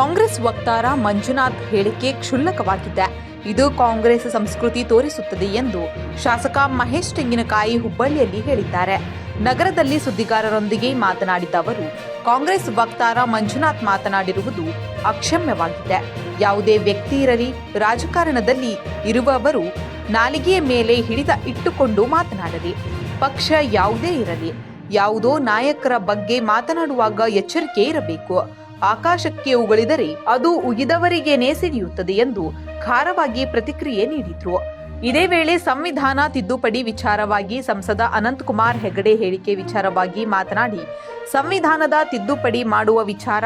ಕಾಂಗ್ರೆಸ್ ವಕ್ತಾರ ಮಂಜುನಾಥ್ ಹೇಳಿಕೆ ಕ್ಷುಲ್ಲಕವಾಗಿದೆ. ಇದು ಕಾಂಗ್ರೆಸ್ ಸಂಸ್ಕೃತಿ ತೋರಿಸುತ್ತದೆ ಎಂದು ಶಾಸಕ ಮಹೇಶ್ ತೆಂಗಿನಕಾಯಿ ಹುಬ್ಬಳ್ಳಿಯಲ್ಲಿ ಹೇಳಿದ್ದಾರೆ. ನಗರದಲ್ಲಿ ಸುದ್ದಿಗಾರರೊಂದಿಗೆ ಮಾತನಾಡಿದ ಅವರು, ಕಾಂಗ್ರೆಸ್ ವಕ್ತಾರ ಮಂಜುನಾಥ್ ಮಾತನಾಡಿರುವುದು ಅಕ್ಷಮ್ಯವಾಗಿದೆ. ಯಾವುದೇ ವ್ಯಕ್ತಿ ಇರಲಿ, ರಾಜಕಾರಣದಲ್ಲಿ ಇರುವವರು ನಾಲಿಗೆಯ ಮೇಲೆ ಹಿಡಿತ ಇಟ್ಟುಕೊಂಡು ಮಾತನಾಡಲಿ. ಪಕ್ಷ ಯಾವುದೇ ಇರಲಿ, ಯಾವುದೋ ನಾಯಕರ ಬಗ್ಗೆ ಮಾತನಾಡುವಾಗ ಎಚ್ಚರಿಕೆ ಇರಬೇಕು. ಆಕಾಶಕ್ಕೆ ಉಗಳಿದರೆ ಅದು ಉಗಿದವರಿಗೇನೇ ಸಿಡಿಯುತ್ತದೆ ಎಂದು ಖಾರವಾಗಿ ಪ್ರತಿಕ್ರಿಯೆ ನೀಡಿದ್ರು. ಇದೇ ವೇಳೆ ಸಂವಿಧಾನ ತಿದ್ದುಪಡಿ ವಿಚಾರವಾಗಿ ಸಂಸದ ಅನಂತಕುಮಾರ್ ಹೆಗಡೆ ಹೇಳಿಕೆ ವಿಚಾರವಾಗಿ ಮಾತನಾಡಿ, ಸಂವಿಧಾನದ ತಿದ್ದುಪಡಿ ಮಾಡುವ ವಿಚಾರ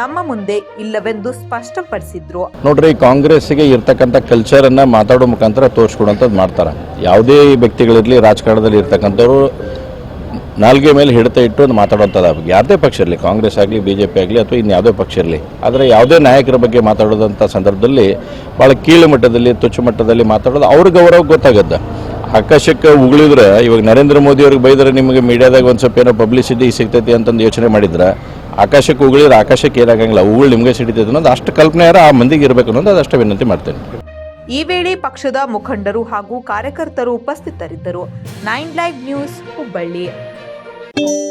ನಮ್ಮ ಮುಂದೆ ಇಲ್ಲವೆಂದು ಸ್ಪಷ್ಟಪಡಿಸಿದ್ರು. ನೋಡ್ರಿ ಕಾಂಗ್ರೆಸ್ಗೆ ಇರ್ತಕ್ಕಂಥ ಕಲ್ಚರನ್ನು ಮಾತಾಡೋ ಮುಖಾಂತರ ತೋರಿಸ್ಕೊಡೋಂಥದ್ದು ಮಾಡ್ತಾರೆ. ಯಾವುದೇ ವ್ಯಕ್ತಿಗಳಿರಲಿ, ರಾಜಕಾರಣದಲ್ಲಿ ಇರ್ತಕ್ಕಂಥವ್ರು ನಾಲ್ಗೆ ಮೇಲೆ ಹಿಡಿತ ಇಟ್ಟು ಒಂದು ಮಾತಾಡೋಂಥದ್ದು ಯಾವುದೇ ಪಕ್ಷ ಇರಲಿ, ಕಾಂಗ್ರೆಸ್ ಆಗಲಿ ಬಿ ಜೆ ಪಿ ಆಗಲಿ ಅಥವಾ ಇನ್ಯಾವುದೇ ಪಕ್ಷ ಇರಲಿ. ಆದರೆ ಯಾವುದೇ ನಾಯಕರ ಬಗ್ಗೆ ಮಾತಾಡೋದಂಥ ಸಂದರ್ಭದಲ್ಲಿ ಭಾಳ ಕೀಳು ಮಟ್ಟದಲ್ಲಿ ತುಚ್ಚು ಮಟ್ಟದಲ್ಲಿ ಮಾತಾಡೋದು ಅವ್ರ ಗೌರವ ಗೊತ್ತಾಗುತ್ತೆ. ಆಕಾಶಕ್ಕೆ ಉಗುಳಿದ್ರೆ, ಇವಾಗ ನರೇಂದ್ರ ಮೋದಿ ಅವ್ರಿಗೆ ಬೈದರೆ ನಿಮಗೆ ಮೀಡಿಯಾದಾಗ ಒಂದು ಸ್ವಲ್ಪ ಏನೋ ಪಬ್ಲಿಸಿಟಿ ಸಿಗ್ತೈತಿ ಅಂತಂದು ಯೋಚನೆ ಮಾಡಿದ್ರೆ, ಆಕಾಶಕ್ಕೆ ಉಗುಳಿದ್ರೆ ಆಕಾಶಕ್ಕೆ ಏನಾಗಂಗಿಲ್ಲ, ಉಗುಳು ನಿಮಗೆ ಸಿಡಿತೈತೆ ಅನ್ನೋದು ಅಷ್ಟು ಕಲ್ಪನೆ ಯಾರ ಆ ಮಂದಿಗೆ ಇರಬೇಕು ಅನ್ನೋದು ಅದಷ್ಟೇ ವಿನಂತಿ ಮಾಡ್ತೇನೆ. ಈ ವೇಳೆ ಪಕ್ಷದ ಮುಖಂಡರು ಹಾಗೂ ಕಾರ್ಯಕರ್ತರು ಉಪಸ್ಥಿತರಿದ್ದರು. Nine live news Hubballi. Música